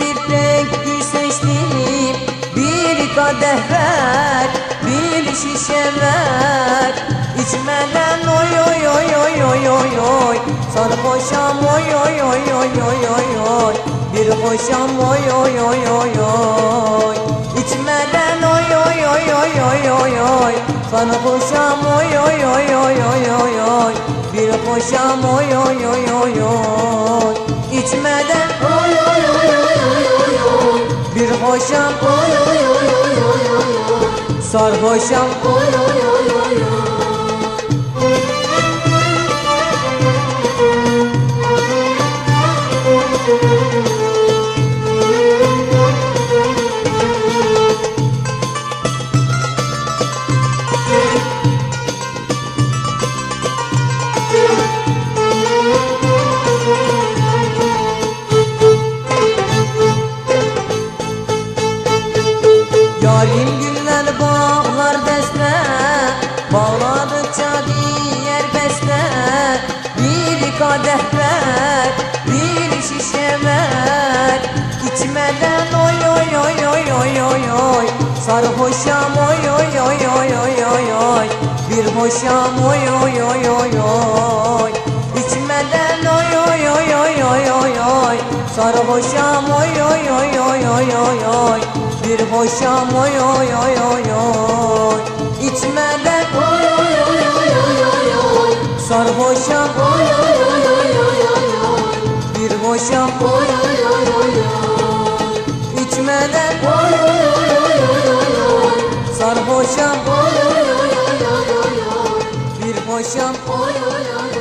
bir renk gül seçtim Bir kadeh ver bir şişe ver İçmeden oy oy oy oy oy oy oy Sarhoşam oy oy oy oy oy oy oy Bir hoşam oy oy oy oy oy İçmeden oy oy oy oy oy oy oy Sarhoşam oy oy oy oy oy oy oy Bir hoşam oy oy oy oy oy İçmeden Oy oy oy oy oy oy bir hoşam oy oy oy oy oy oy Sarhoşam Oy oy oy oy oy Yarim güller bağlar besle Bağladıkça diğer besle Bir kadeh ver Bir şişe ver İçmeden oy oy oy oy oy oy oy Sarhoşam oy oy oy oy oy oy oy Bir hoşam oy oy oy oy oy İçmeden oy oy oy oy oy oy oy Sarhoşam oy oy oy oy oy oy oy Bir hoşam oy oy oy oy oy İçmeden Oy oy oy oy oy oy oy sarhoşam Oy oy oy oy oy oy oy Bir hoşam Oy oy oy oy oy içmeden Oy oy oy oy oy oy oy sarhoşam Oy oy oy oy oy oy Bir hoşam Oy oy oy